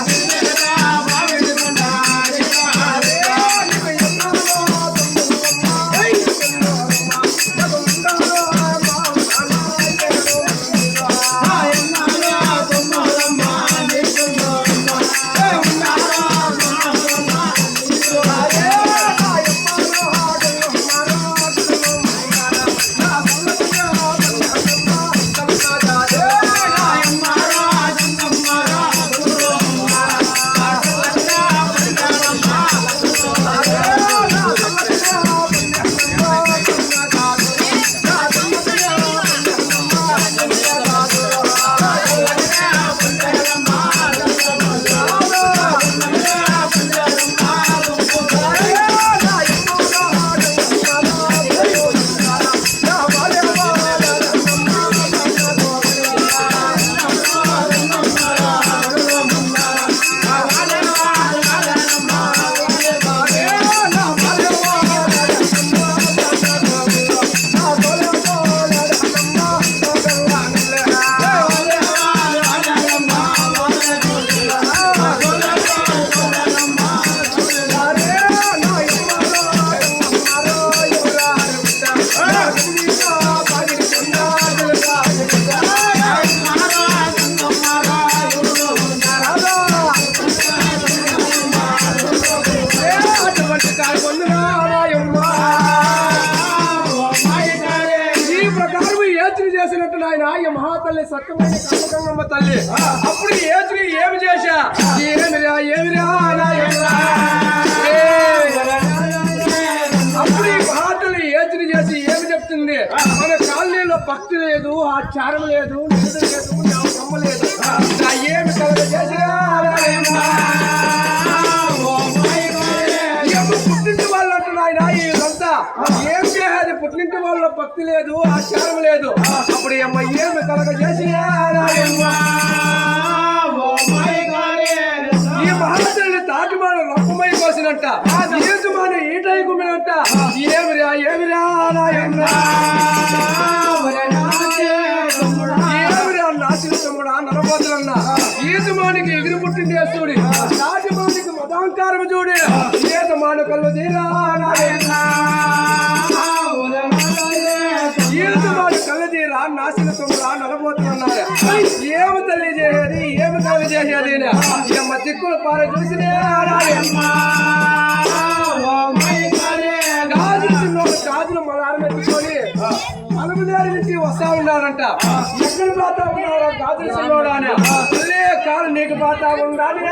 ఈ ప్రకారం ఏచులు చేసినట్టు నాయన ఈ మహాతల్లి సత్యమైన కనకగంగమ్మ తల్లి అప్పుడు ఏచులు ఏమి చేశా ఏమిరా ఏమిరా అప్పుడు ఈ మహాతల్లి చేసి ఏమి చెప్తుంది? మన కాలనీలో భక్తి లేదు ఆచారం లేదు లేదు లేదు ఆయన వీళ్ళంతా ఏం చేయాలి? పుట్టింటి వాళ్ళ భక్తి లేదు ఆచారం లేదు. అప్పుడు అమ్మ ఏమి కలగ చేసి ఈ మహారాజుని తాటిమాల రప్పమై కోసినట్ట ఏసుమాని ఈటై కుమ్మినట్ట ఏమిరా ఏమిరా నాయనా? ఈజమానికి ఎగిరి పుట్టింది చూడి రాజమానికి మదాంకారం చూడి. ఈజమాను కళ్ళు తీరా ఈజమాను కళ్ళు తీరా నాశన తమ్ముడా నరపోతులన్నారు ఏమి తల్లి చేసేది? ఏమి కళ్ళు చేసేది అమ్మ దిక్కులు పార చూసినే గాజులు అలుగుదారి నుంచి వస్తా ఉన్నారంట. ఎక్కడ పాతా ఉన్నారో కాదు కాలు నీకు పాతా ఉండాలి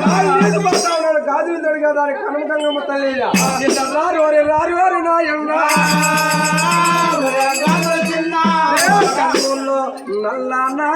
కాలు గాజులు తొడిగా దాని కనమకంగమ్మ తల్లి రారు వారి రారు వారు నల్ల నా